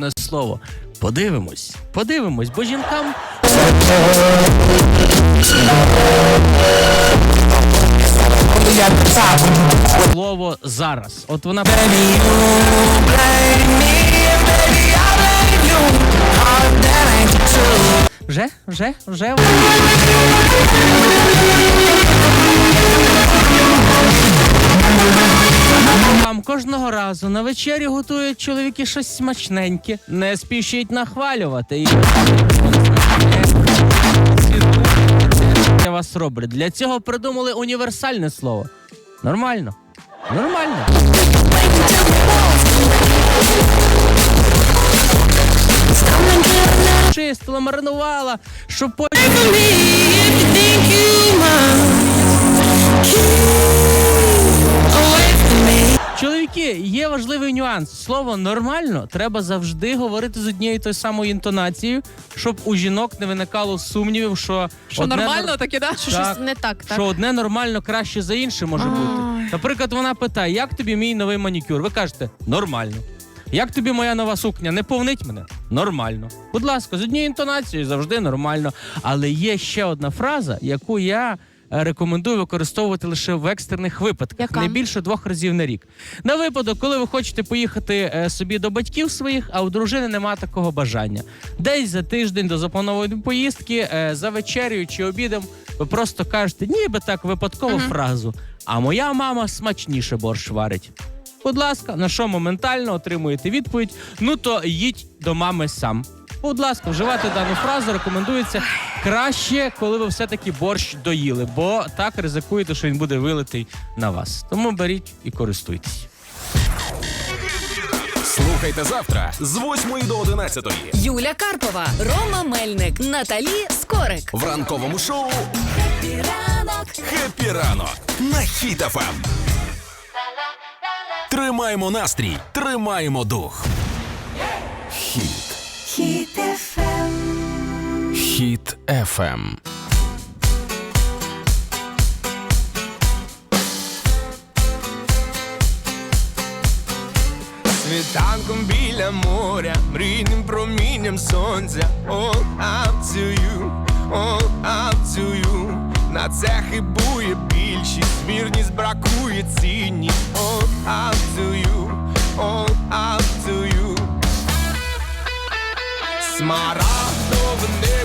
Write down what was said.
наступне слово. Подивимось, подивимось, бо жінкам слово зараз. От вона вже, вже, вже. Кожного разу на вечері готують чоловіки щось смачненьке. Не спішіть нахвалювати. І... Для вас роблять. Для цього придумали універсальне слово. Нормально. Нормально. Чистила, маринувала, щоб потім. Важливий нюанс. Слово нормально треба завжди говорити з однією тою самою інтонацією, щоб у жінок не виникало сумнівів, що, Що одне нормально нор- таке, да? Що Так. щось не так, так? що одне нормально краще за інше може бути. Наприклад, вона питає, як тобі мій новий манікюр? Ви кажете, нормально. Як тобі моя нова сукня? Не повнить мене? Нормально. Будь ласка, з однією інтонацією завжди нормально. Але є ще одна фраза, яку я рекомендую використовувати лише в екстрених випадках, Яка? не більше двох разів на рік. На випадок, коли ви хочете поїхати е, собі до батьків своїх, а у дружини нема такого бажання. Десь за тиждень до запланованої поїздки, е, за вечерею чи обідом, ви просто кажете, ніби так випадково фразу. А моя мама смачніше борщ варить. Будь ласка, на що моментально отримуєте відповідь? Ну то їдь до мами сам. Будь ласка, вживати дану фразу рекомендується краще, коли ви все-таки борщ доїли, бо так ризикуєте, що він буде вилитий на вас. Тому беріть і користуйтесь. Слухайте завтра з 8 до 11 Юля Карпова, Рома Мельник, Наталі Скорик. в ранковому шоу Ранок. «Хеппі ранок» на Хіт ФМ. Тримаємо настрій, тримаємо дух. Хіт. Хіт ФМ. Світанком біля моря, мрійним промінням сонця, all up to you, all up to you. На це хибує більшість, вірність бракує цінність, I don't know the name.